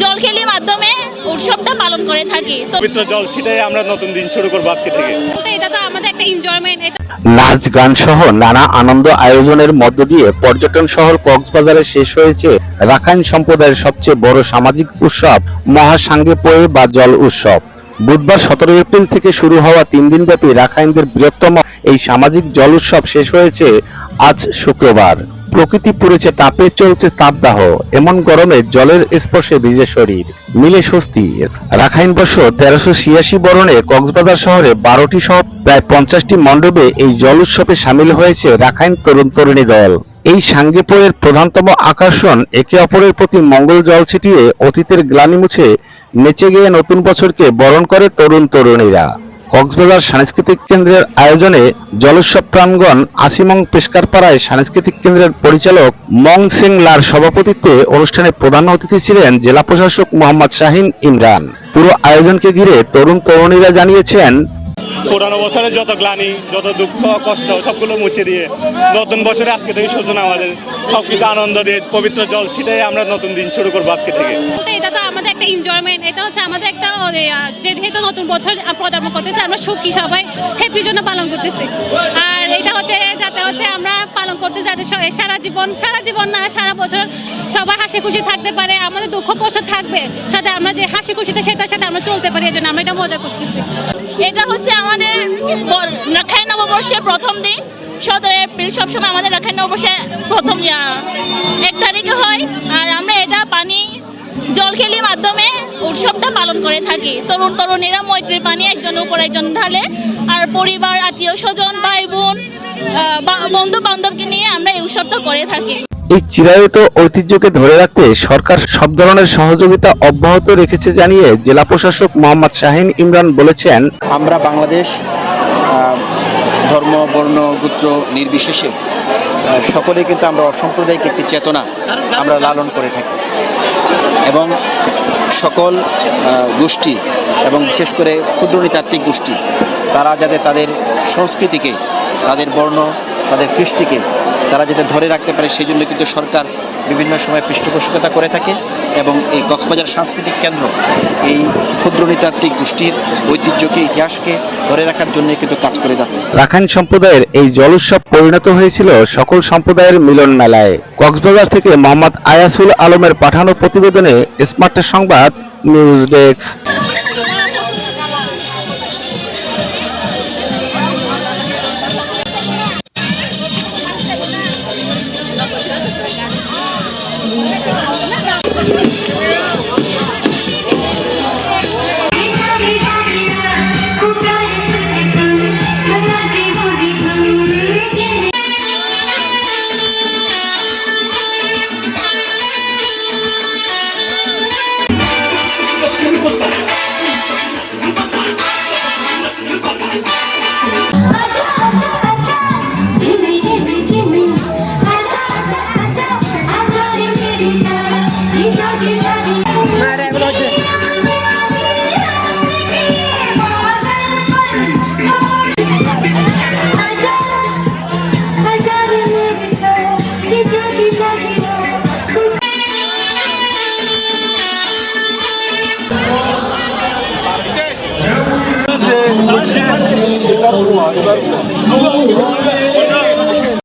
জলখেলির মাধ্যমে উৎসবটা পালন করে থাকি। পবিত্র জল ছিটাই আমরা নতুন দিন শুরু করব আজকে থেকে। এটা তো আমাদের একটা এনজয়মেন্ট এটা নাচ গান সহ নানা আনন্দ আয়োজনের মধ্য দিয়ে পর্যটন শহর কক্সবাজারে শেষ হয়েছে রাখাইন সম্প্রদায়ের সবচেয়ে বড় সামাজিক উৎসব মহাসাঙ্গে পোয়ে বা জল উৎসব। বুধবার সতেরো এপ্রিল থেকে শুরু হওয়া তিন দিনব্যাপী রাখাইনদের বৃহত্তম এই সামাজিক জল উৎসব শেষ হয়েছে আজ শুক্রবার। প্রকৃতি পুড়েছে, তাপে চলছে তাপদাহ এমন গরমে জলের স্পর্শে ভিজে শরীর। মিলে স্বস্তি। রাখাইন বর্ষ তেরোশো ছিয়াশি বরণে কক্সবাজার শহরে বারোটি সহ প্রায় পঞ্চাশটি মণ্ডপে এই জল উৎসবে সামিল হয়েছে রাখাইন তরুণ তরুণী দল। এই সাঙ্গেপুরের প্রধানতম আকর্ষণ একে অপরের প্রতি মঙ্গল জল ছিটিয়ে অতীতের গ্লানি মুছে নেচে গিয়ে নতুন বছরকে বরণ করে তরুণ তরুণীরা। কক্সবাজার সাংস্কৃতিক কেন্দ্রের আয়োজনে জলোৎসব প্রাঙ্গণ আসিমং পেশকারপাড়ায় সাংস্কৃতিক কেন্দ্রের পরিচালক মং সিং লার সভাপতিত্বে অনুষ্ঠানে প্রধান অতিথি ছিলেন জেলা প্রশাসক মোহাম্মদ শাহিন ইমরান। পুরো আয়োজনকে ঘিরে তরুণ তরুণীরা জানিয়েছেন পুরানো বছরে যত গ্লানি, যত দুঃখ, কষ্ট, সবগুলো মুছে দিয়ে নতুন বছরে আজকে থেকে সূচনা আমাদের। সব কিছু আনন্দ দিয়ে পবিত্র জল ছিটাই আমরা নতুন দিন শুরু করব আজকে থেকে। এটা তো আমাদের একটা এনজয়মেন্ট এটা হচ্ছে আমাদের একটা যেহেতু নতুন বছর পদার্পণ করতেছে, আমরা সুখী সবাই হ্যাপির জন্য পালন করতেছি। আর এটা হচ্ছে যাতে হচ্ছে আমরা পালন করতে যাতে সারা জীবন সারা জীবন না, সারা বছর সবাই হাসি খুশি থাকতে পারে, আমাদের দুঃখ কষ্ট থাকবে, সাথে আমরা যে হাসি খুশিতে সেটার সাথে আমরা চলতে পারি এই জন্য আমরা এটা মজা করতেছি। এটা হচ্ছে আমাদের রাখাই নববর্ষের প্রথম দিন সতেরো এপ্রিল সবসময় আমাদের রাখাই নববর্ষের প্রথম এক তারিখে হয় উৎসবটা পালন করে থাকি। তরুণ তরুণীরা মৈত্রীর পানি একজনের উপর একজন ঢালে আর পরিবার আত্মীয় স্বজন ভাই বোন বন্ধু বান্ধবকে নিয়ে আমরা এই উৎসবটা করে থাকি। এই চিরায়ত ঐতিহ্যকে ধরে রাখতে সরকার সব ধরনের সহযোগিতা অব্যাহত রেখেছে জানিয়ে জেলা প্রশাসক মোহাম্মদ শাহিন ইমরান বলেছেন আমরা বাংলাদেশ আহ, ধর্ম বর্ণ গোত্র নির্বিশেষে আহ, সকলে কিন্তু আমরা অসাম্প্রদায়িক একটি চেতনা আমরা লালন করে থাকি। এবং সকল গোষ্ঠী এবং বিশেষ করে ক্ষুদ্র নৃতাত্ত্বিক গোষ্ঠী, তারা যাতে তাদের সংস্কৃতিকে, তাদের বর্ণ, তাদের কৃষ্টিকে তারা যাতে ধরে রাখতে পারে সেই জন্য কিন্তু সরকার বিভিন্ন সময় পৃষ্ঠপোষকতা করে থাকে এবং এই কক্সবাজার সাংস্কৃতিক কেন্দ্র এই ক্ষুদ্র নৃতাত্ত্বিক গোষ্ঠীর ঐতিহ্যকে, ইতিহাসকে ধরে রাখার জন্য কিন্তু কাজ করে যাচ্ছে। রাখাইন সম্প্রদায়ের এই জল উৎসব পরিণত হয়েছিল সকল সম্প্রদায়ের মিলন মেলায় কক্সবাজার থেকে মোহাম্মদ আয়াসুল আলমের পাঠানো প্রতিবেদনে স্মার্ট সংবাদ, নিউজ ডেস্ক। Yeah. 누가